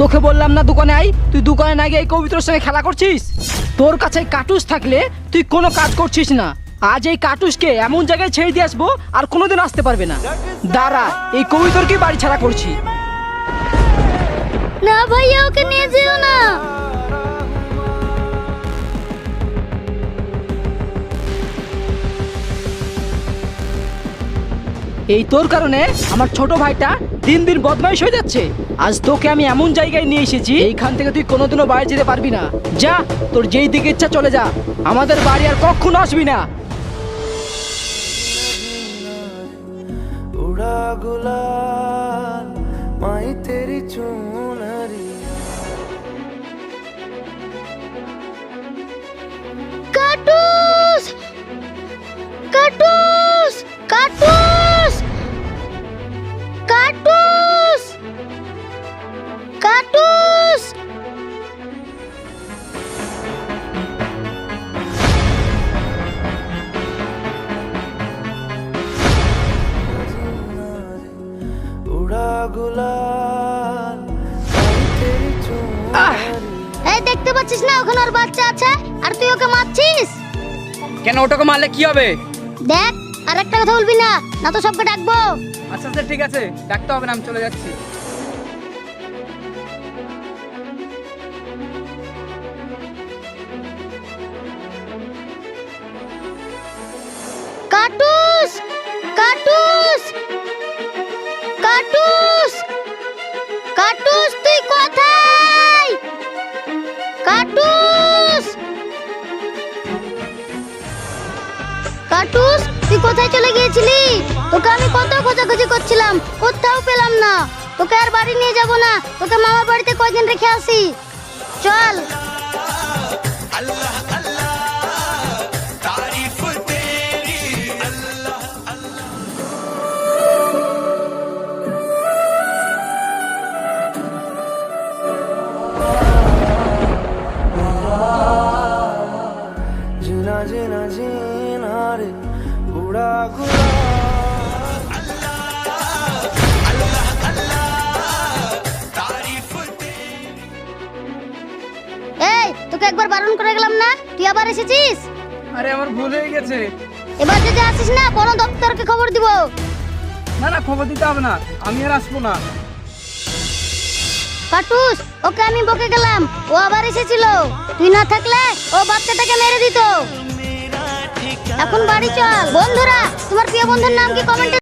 তোকে বললাম না দোকানে আই, তুই দোকানে না গিয়ে এই কবিতর সঙ্গে খেলা করছিস? তোর কাছে কাটুস থাকলে তুই কোনো কাজ করছিস না। আজ এই কাটুসকে এমন জায়গায় ছেড়ে দিয়ে আসব আর কোনোদিন আসতে পারবে না। দাঁড়া, এই কবিতরকে বাড়ি ছাড়া করছি। না ভাইয়া, ওকে নিয়ে যেও না। এই তোর কারণে আমার ছোট ভাইটা দিন দিন বদমাইশ হয়ে যাচ্ছে। আজ তোকে আমি এমন জায়গায় নিয়ে এসেছি, এইখান থেকে তুই কোনোদিনও বাইরে যেতে পারবি না। যা, তোর যেই দিকে ইচ্ছা চলে যা। আমাদের বাড়ি আর কখনো আসবি না। উড়া এই দেখতে পাচ্ছিস না ওখানে ওর বাচ্চা আছে? আর তুই ওকে মারছিস? কেন ওটাকে মারলে কি হবে? দেখ আর একটা কথা বলবি না না তো সবকে ডাকবো। আচ্ছা আচ্ছা ঠিক আছে ডাকতে হবে না আমি চলে যাচ্ছি। কাটুস কাটুস কাটুস। কাটুস, তুই কোথায়? কাটুস। কাটুস, তুই কোথায় চলে গিয়েছিলি? তোকে আমি কত খোঁজাখুঁজি করছিলাম, কোথাও পেলাম না। তোকে আর বাড়ি নিয়ে যাব না, তোকে মামার বাড়িতে কয়দিন রেখে আসি? চল। जीना জিন হারে ঘুরা ঘুরা তোকে একবার বারণ করে গেলাম না? তুই আবার এসেছিস? আরে আমার ভুল হয়ে গেছে। এবার যদি আসিস না বন দপ্তরকে খবর দিব। না না খবর দিতে হবে না। আমি আর আসব না। পাটুস ওকে আমি বকে গেলাম। ও আবার এসেছিল। তুই না থাকলে ও বাচ্চাটাকে মেরে দিত। এখন বাড়ি চল বন্ধুরা তোমার প্রিয় বন্ধুর নাম কি কমেন্টে